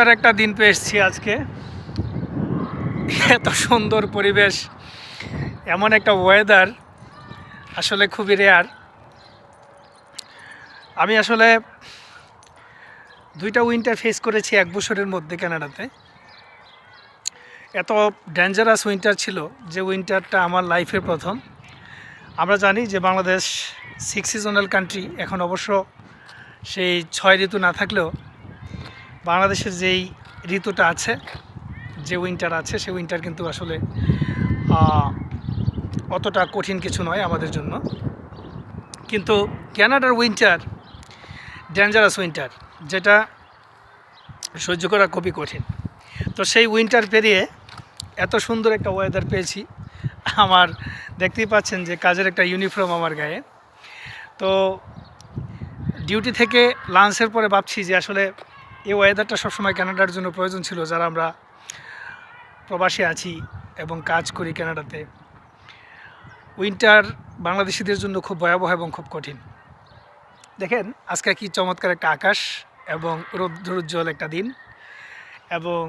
চমৎকার একটা দিন পেয়ে পেয়েছি আজকে। এত সুন্দর পরিবেশ, এমন একটা ওয়েদার আসলে খুবই রেয়ার আমি আসলে দুইটা উইন্টার ফেস করেছি এক বছরের মধ্যে কানাডাতে এত ডেঞ্জারাস উইন্টার ছিল যে উইন্টারটা আমার লাইফের প্রথম। আমরা জানি যে বাংলাদেশ সিক্স সিজনাল কান্ট্রি এখন অবশ্য সেই ছয় ঋতু না থাকলেও বাংলাদেশের যেই ঋতুটা আছে, যে উইন্টার আছে সেই উইন্টার কিন্তু আসলে অতটা কঠিন কিছু নয় আমাদের জন্য। কিন্তু ক্যানাডার উইন্টার ডেঞ্জারাস উইন্টার যেটা সহ্য করা খুবই কঠিন। তো সেই উইন্টার পেরিয়ে এত সুন্দর একটা ওয়েদার পেয়েছি। আমার দেখতেই পাচ্ছেন যে কাজের একটা ইউনিফর্ম আমার গায়ে। তো ডিউটি থেকে লাঞ্চের পরে ভাবছি যে আসলে এই ওয়েদারটা সবসময় কানাডার জন্য প্রয়োজন ছিল, যারা আমরা প্রবাসী আছি এবং কাজ করি কানাডাতে উইন্টার বাংলাদেশিদের জন্য খুব ভয়াবহ এবং খুব কঠিন। দেখেন, আজকে কি চমৎকার একটা আকাশ এবং রৌদ্রোজ্জ্বল একটা দিন এবং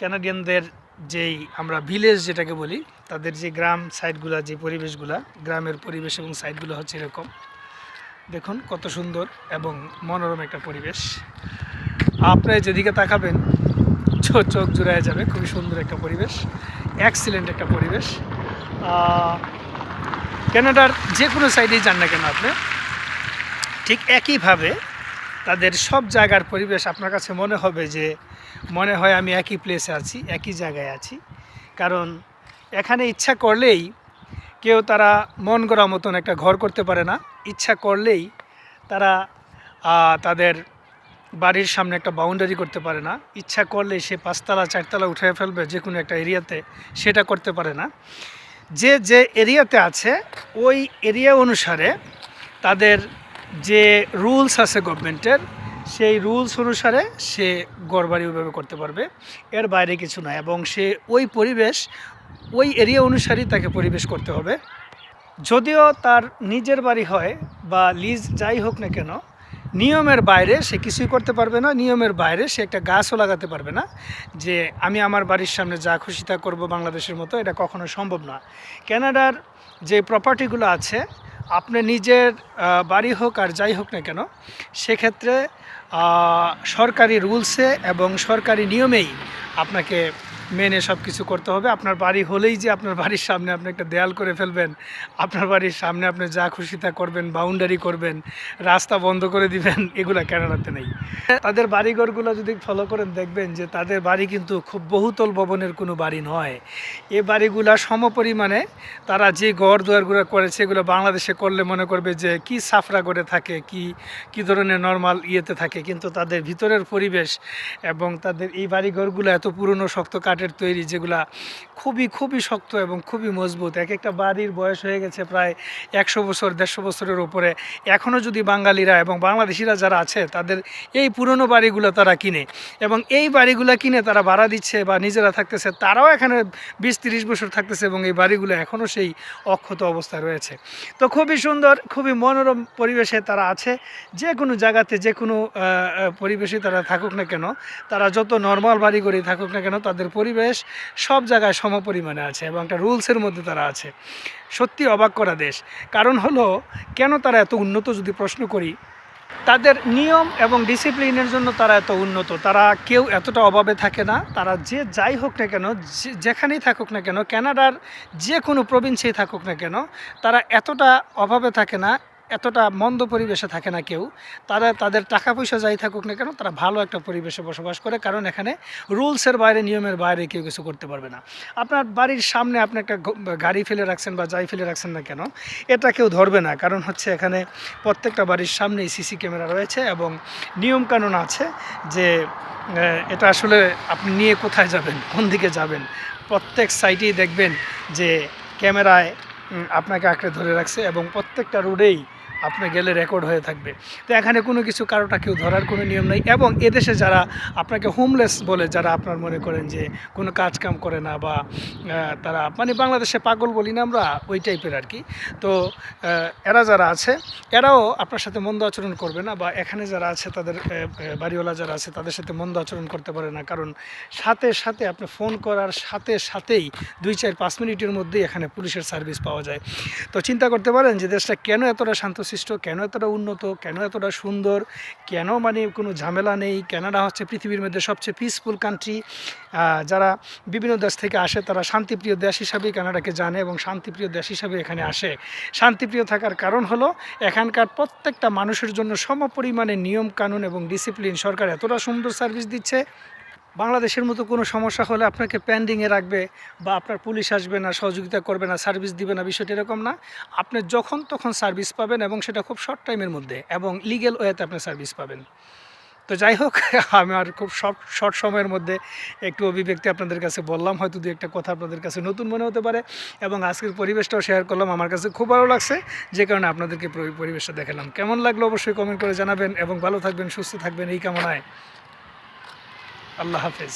ক্যানাডিয়ানদের যেই আমরা ভিলেজ যেটাকে বলি, তাদের যে গ্রাম সাইডগুলা যে পরিবেশগুলা, গ্রামের পরিবেশ এবং সাইডগুলো হচ্ছে এরকম। দেখুন, কত সুন্দর এবং মনোরম একটা পরিবেশ। আপনি যেদিকে তাকাবেন চোখ চোখ জুড়ায় যাবে। খুবই সুন্দর একটা পরিবেশ এক্সিলেন্ট একটা পরিবেশ। কানাডার যে কোনো সাইডেই যান না কেন আপনি? ঠিক একইভাবে তাদের সব জায়গার পরিবেশ আপনার কাছে মনে হবে যে, মনে হয় আমি একই প্লেসে আছি, একই জায়গায় আছি। কারণ এখানে ইচ্ছা করলেই কেউ তারা মন গড়া মতন একটা ঘর করতে পারে না। ইচ্ছা করলেই তারা তাদের বাড়ির সামনে একটা বাউন্ডারি করতে পারে না। ইচ্ছা করলে সে পাঁচতলা, চারতলা উঠে ফেলবে যে কোনো একটা এরিয়াতে, সেটা করতে পারে না। যে যে এরিয়াতে আছে, ওই এরিয়া অনুসারে তাদের যে রুলস আছে গভর্নমেন্টের সেই রুলস অনুসারে সে গড়বাড়ি ওইভাবে করতে পারবে। এর বাইরে কিছু নয় এবং সে ওই পরিবেশ, ওই এরিয়া অনুসারেই তাকে পরিবেশ করতে হবে। যদিও তার নিজের বাড়ি হয় বা লিজ যাই হোক না কেন নিয়মের বাইরে সে কিছুই করতে পারবে না, নিয়মের বাইরে সে একটা গাছও লাগাতে পারবে না, যে আমি আমার বাড়ির সামনে যা খুশি তা করব বাংলাদেশের মতো, এটা কখনো সম্ভব না কানাডার যে প্রপার্টিগুলো আছে, আপনি নিজের বাড়ি হোক আর যাই হোক না কেন, সেক্ষেত্রে সরকারি রুলসে এবং সরকারি নিয়মেই আপনাকে মেনে সব কিছু করতে হবে। আপনার বাড়ি হলেই যে আপনার বাড়ির সামনে আপনি একটা দেয়াল করে ফেলবেন, আপনার বাড়ির সামনে আপনি যা খুশি তা করবেন বাউন্ডারি করবেন, রাস্তা বন্ধ করে দিবেন, এগুলো কেনাডাতে নেই। তাদের বাড়িঘরগুলো যদি ফলো করেন, দেখবেন যে তাদের বাড়ি কিন্তু খুব বহুতল ভবনের কোনো বাড়ি নয়। এ বাড়িগুলা সমপরিমাণে তারা যে ঘর দুয়ারগুলো করেছে, এগুলো বাংলাদেশে করলে মনে করবে যে কি সাফরা করে থাকে, কি কি ধরনের নর্মাল ইয়েতে থাকে। কিন্তু তাদের ভিতরের পরিবেশ এবং তাদের এই বাড়িঘরগুলো এত পুরনো, শক্ত কাঠের তৈরি যেগুলা খুবই খুবই শক্ত এবং খুবই মজবুত। এক একটা বাড়ির বয়স হয়ে গেছে প্রায় একশো বছর, দেড়শো বছরের উপরে। এখনও যদি বাঙালিরা এবং বাংলাদেশিরা যারা আছে, তাদের এই পুরনো বাড়িগুলো তারা কিনে এবং এই বাড়িগুলো কিনে তারা ভাড়া দিচ্ছে বা নিজেরা থাকতেছে, তারাও এখানে বিশ তিরিশ বছর থাকতেছে এবং এই বাড়িগুলো এখনও সেই অক্ষত অবস্থায় রয়েছে। তো খুবই সুন্দর, খুবই মনোরম পরিবেশে তারা আছে। যে কোনো জায়গাতে, যে কোনো পরিবেশে তারা থাকুক না কেন, তারা যত নর্মাল বাড়ি করে থাকুক না কেন, তাদের পরিবেশ সব জায়গায় সমপরিমাণে আছে এবং একটা রুলসের মধ্যে তারা আছে। সত্যি অবাক করা দেশ। কারণ হলো, কেন তারা এত উন্নত যদি প্রশ্ন করি? তাদের নিয়ম এবং ডিসিপ্লিনের জন্য তারা এত উন্নত। তারা কেউ এতটা অভাবে থাকে না। তারা যে যাই হোক না কেন যেখানেই থাকুক না কেন, কানাডার যে কোনো প্রভিন্সেই থাকুক না কেন, তারা এতটা অভাবে থাকে না এতটা মন্দ পরিবেশে থাকে না কেউ। তারা তাদের টাকা পয়সা যাই থাকুক না কেন, তারা ভালো একটা পরিবেশে বসবাস করে, কারণ এখানে রুলসের বাইরে, নিয়মের বাইরে কেউ কিছু করতে পারবে না। আপনার বাড়ির সামনে আপনি একটা গাড়ি ফেলে রাখছেন বা যাই ফেলে রাখছেন না কেন, এটা কেউ ধরবে না। কারণ হচ্ছে এখানে প্রত্যেকটা বাড়ির সামনেই সিসি ক্যামেরা রয়েছে এবং নিয়মকানুন আছে যে এটা আসলে আপনি নিয়ে কোথায় যাবেন, কোন দিকে যাবেন? প্রত্যেক সাইটেই দেখবেন যে, ক্যামেরায় আপনাকে আঁকড়ে ধরে রাখছে এবং প্রত্যেকটা রোডেই আপনি গেলে রেকর্ড হয়ে থাকবে। তো এখানে কোনো কিছু কারোটা কেউ ধরার কোনো নিয়ম নেই এবং এদেশে যারা আপনাকে হোমলেস বলে, যারা আপনার মনে করেন যে কোনো কাজ কাম করে না বা তারা মানে বাংলাদেশে পাগল বলি না আমরা, ওই টাইপের আর কি। তো এরা যারা আছে, এরাও আপনার সাথে মন্দ আচরণ করবে না বা এখানে যারা আছে তাদের বাড়িওয়ালা যারা আছে তাদের সাথে মন্দ আচরণ করতে পারে না। কারণ সাথে সাথে আপনি ফোন করার সাথে সাথেই দুই, চার, পাঁচ মিনিটের মধ্যেই এখানে পুলিশের সার্ভিস পাওয়া যায়। তো চিন্তা করতে পারেন যে দেশটা কেন এতটা শান্তশিষ্ট কেন এতটা উন্নত, কেন এতটা সুন্দর, কেন মানে কোনো ঝামেলা নেই কানাডা হচ্ছে পৃথিবীর মধ্যে সবচেয়ে পিসফুল কান্ট্রি যারা বিভিন্ন দেশ থেকে আসে তারা শান্তিপ্রিয় দেশ হিসাবেই কানাডাকে জানে এবং শান্তিপ্রিয় দেশ হিসাবে এখানে আসে। শান্তিপ্রিয় থাকার কারণ হলো এখানকার প্রত্যেকটা মানুষের জন্য সম পরিমাণে নিয়ম কানুন এবং ডিসিপ্লিন সরকার এতটা সুন্দর সার্ভিস দিচ্ছে বাংলাদেশের মতো কোনো সমস্যা হলে আপনাকে প্যান্ডিংয়ে রাখবে বা আপনার পুলিশ আসবে না, সহযোগিতা করবে না সার্ভিস দিবে না, বিষয়টা এরকম না। আপনি যখন তখন সার্ভিস পাবেন এবং সেটা খুব শর্ট টাইমের মধ্যে এবং লিগেল ওয়েতে আপনি সার্ভিস পাবেন। তো যাই হোক আমার খুব শর্ট শর্ট সময়ের মধ্যে একটু অভিব্যক্তি আপনাদের কাছে বললাম, হয়তো দু একটা কথা আপনাদের কাছে নতুন মনে হতে পারে এবং আজকের পরিবেশটাও শেয়ার করলাম। আমার কাছে খুব ভালো লাগছে, যে কারণে আপনাদেরকে পরিবেশটা দেখালাম। কেমন লাগল অবশ্যই কমেন্ট করে জানাবেন এবং ভালো থাকবেন, সুস্থ থাকবেন এই কামনায়। আল্লাহ হাফেজ